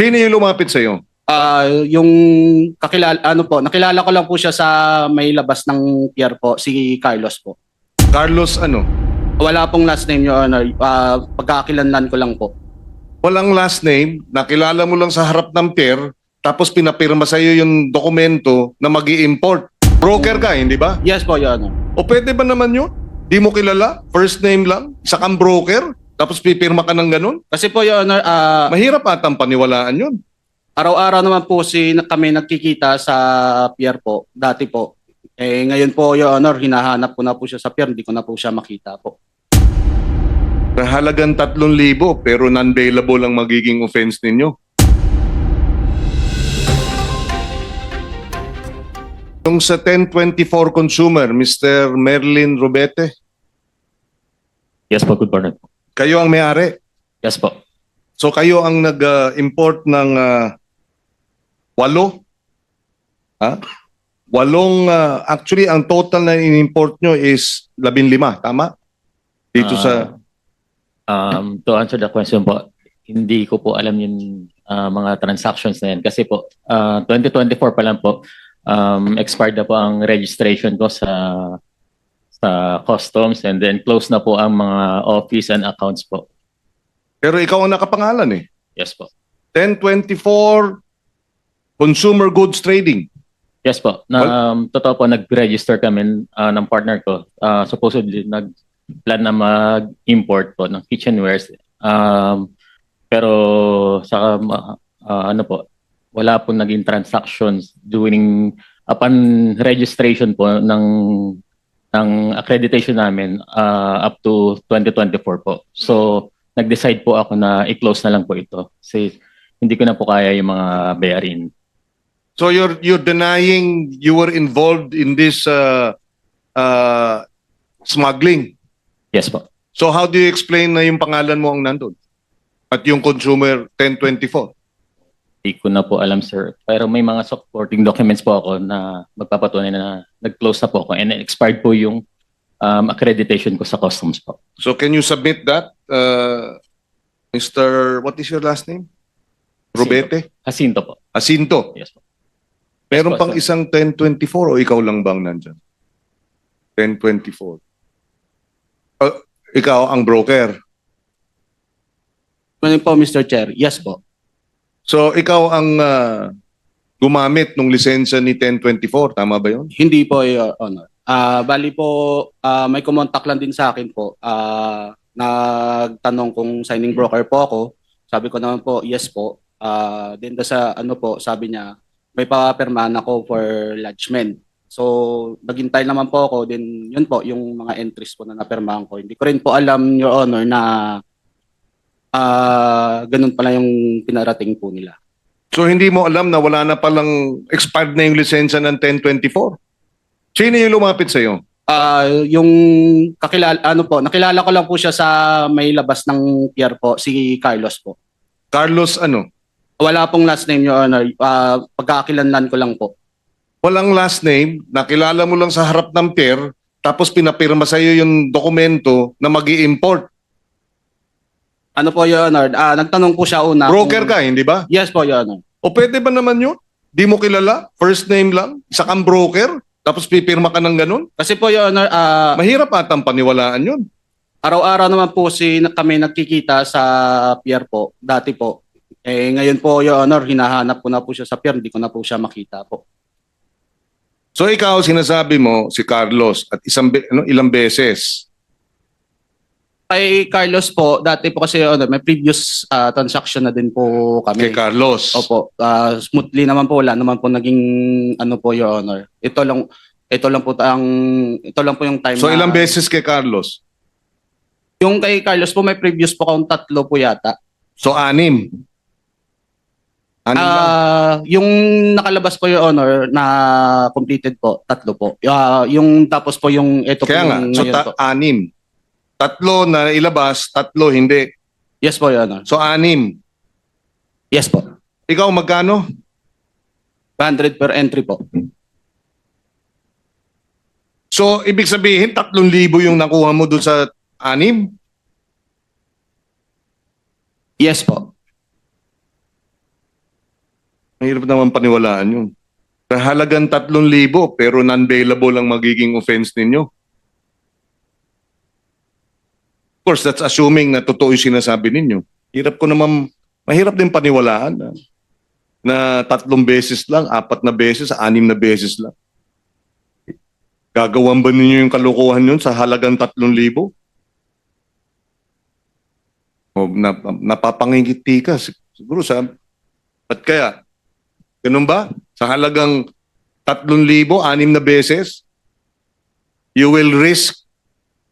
Sino yung lumapit sa'yo? Ah, yung kakilala ano po, nakilala ko lang po siya sa may labas ng pier po, si Carlos po. Carlos ano? Wala pong last name your honor. Ah, pagkakakilanlan ko lang po. Walang last name, nakilala mo lang sa harap ng pier, tapos pinapirma sa'yo yung dokumento na mag import Broker ka, hindi ba? Yes po, your honor. O pwede ba naman yun? Di mo kilala? First name lang? Isa kang broker? Tapos pipirma ka ng ganun? Kasi po your honor, ah, Mahirap atang paniwalaan yun. araw-araw naman po si kami nagkikita sa pier po, dati po. Eh ngayon po your honor, hinahanap ko na po siya sa pier, hindi ko na po siya makita po. Halagang 3,000 pero non-bailable ang magiging offense ninyo. Yung sa 1024 consumer, Mr. Merlin Robete, Yes po, good morning. Kayo ang may-ari. Yes po. So kayo ang nag-import ng ah, walo? Ha? Walong, ah, actually ang total na in-import nyo is 15, tama? Dito sa, Um, to answer the question po, hindi ko po alam yung ah, mga transactions na yan. Kasi po, ah, 2024 pa lang po, um, expired na po ang registration ko sa sa customs and then close na po ang mga office and accounts po. pero ikaw ang nakapangalan eh. Yes po. 1024 Consumer Goods Trading. Yes po. Na, um, totoo po, nag-register kami ah, ng partner ko. Ah, supposedly, nag-plan na mag-import po ng kitchenwares. Um, pero sa ah, ano po, wala po naging transactions during upon registration po ng ng accreditation namin ah, up to 2024 po. So, nag-decide po ako na i-close na lang po ito. Kasi hindi ko na po kaya yung mga bayarin. So you're you're denying you were involved in this uh, uh, smuggling. Yes po. So how do you explain na yung pangalan mo ang nandun? At yung consumer 1024? Hindi ko na po alam, sir. Pero may mga supporting documents po ako na magpapatunay na nag-close na po ako and expired po yung um, accreditation ko sa customs po. So can you submit that, uh, Mr. What is your last name? Robete? Jacinto po. Jacinto. Yes po. Meron Yes po, pang sir. isang 1024 o ikaw lang bang nandyan? 1024. Uh, ikaw ang broker. Ano po Mr. Chair? Yes po. So ikaw ang uh, gumamit ng lisensya ni 1024, tama ba yun? Hindi po, Your Honor. Ah, bali po, ah, may kumontak lang din sa akin po. Ah, nagtanong kung signing broker po ako. Sabi ko naman po, yes po. Ah, da sa ano po, sabi niya, may papirmahan ako for lodgement. So, naghintay naman po ako, din yun po, yung mga entries po na napirmahan ko. Hindi ko rin po alam, Your Honor, na ah ganun pala yung pinarating po nila. So hindi mo alam na wala na palang expired na yung lisensya ng 1024? Sino yung lumapit sa'yo? Ah, yung kakilala ano po, nakilala ko lang po siya sa may labas ng pier po, si Carlos po. Carlos ano? Wala pong last name your honor. Ah, pagkakakilanlan ko lang po. Walang last name, nakilala mo lang sa harap ng pier, tapos pinapirma sa'yo yung dokumento na mag import Ano po your honor? Ah, nagtanong po siya una. Broker kung- ka, hindi ba? Yes po your honor. O pwede ba naman yun? Di mo kilala? First name lang? Isa kang broker? Tapos pipirma ka ng ganun? Kasi po your honor, ah, Mahirap atang paniwalaan yun. araw-araw naman po si kami nagkikita sa pier po, dati po. Eh ngayon po your honor, hinahanap ko na po siya sa pier, hindi ko na po siya makita po. So ikaw, sinasabi mo si Carlos at isang be- ano, ilang beses. Kay Carlos po, dati po kasi honor, may previous ah, transaction na din po kami. Kay Carlos. Opo, ah, smoothly naman po wala naman po naging ano po your honor. Ito lang ito lang po ang ito lang po yung time So na- ilang beses kay Carlos? Yung kay Carlos po may previous po akong tatlo po yata. So anim. Anim lang. Ah, yung nakalabas po your honor na completed po, tatlo po. Ah, yung tapos po yung ito Kaya po nga, yung so ngayon ta- po. anim. Tatlo na ilabas, tatlo hindi. Yes po your honor. So anim. Yes po. Ikaw magkano? 100 per entry po. So ibig sabihin, 3,000 yung nakuha mo doon sa anim? Yes po. Mahirap naman paniwalaan yun. Halagang 3,000 pero non-bailable ang magiging offense ninyo. Of course, that's assuming na totoo yung sinasabi ninyo. Hirap ko naman, mahirap din paniwalaan na, na tatlong beses lang, apat na beses, anim na beses lang. Gagawan ba ninyo yung kalokohan yun sa halagang 3,000? O nap, napapangingiti ka. Sig- Siguro sa... Ba't kaya? Ganun ba? Sa halagang 3,000, anim na beses, you will risk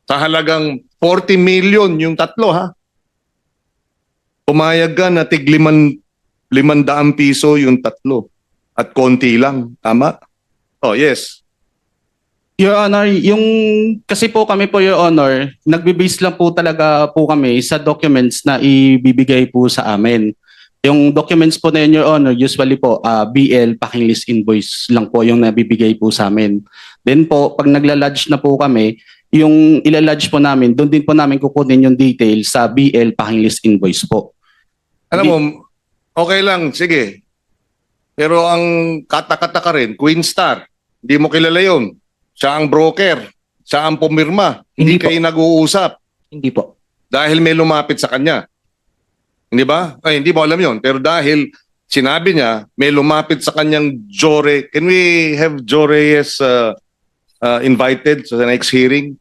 sa halagang 40 million yung tatlo, ha? Pumayag ka na tig liman, limandaang piso yung tatlo. At konti lang. Tama? Oh, yes. Your Honor, yung kasi po kami po Your Honor, nagbe-base lang po talaga po kami sa documents na ibibigay po sa amin. Yung documents po na yun, Your Honor, usually po ah, BL packing list invoice lang po yung nabibigay po sa amin. Then po, pag nagla-lodge na po kami, yung ila-lodge po namin, doon din po namin kukunin yung details sa BL packing list invoice po. Alam mo, okay lang, sige. Pero ang kata-kata ka rin, Queen Star, hindi mo kilala yun. Siya ang broker, siya ang pumirma. Hindi, Hindi po. kayo nag-uusap Hindi po. dahil may lumapit sa kanya. Hindi ba? Ay, hindi mo alam yon. Pero dahil sinabi niya, may lumapit sa kanyang Jore. Can we have Jore as uh, uh, invited the next hearing?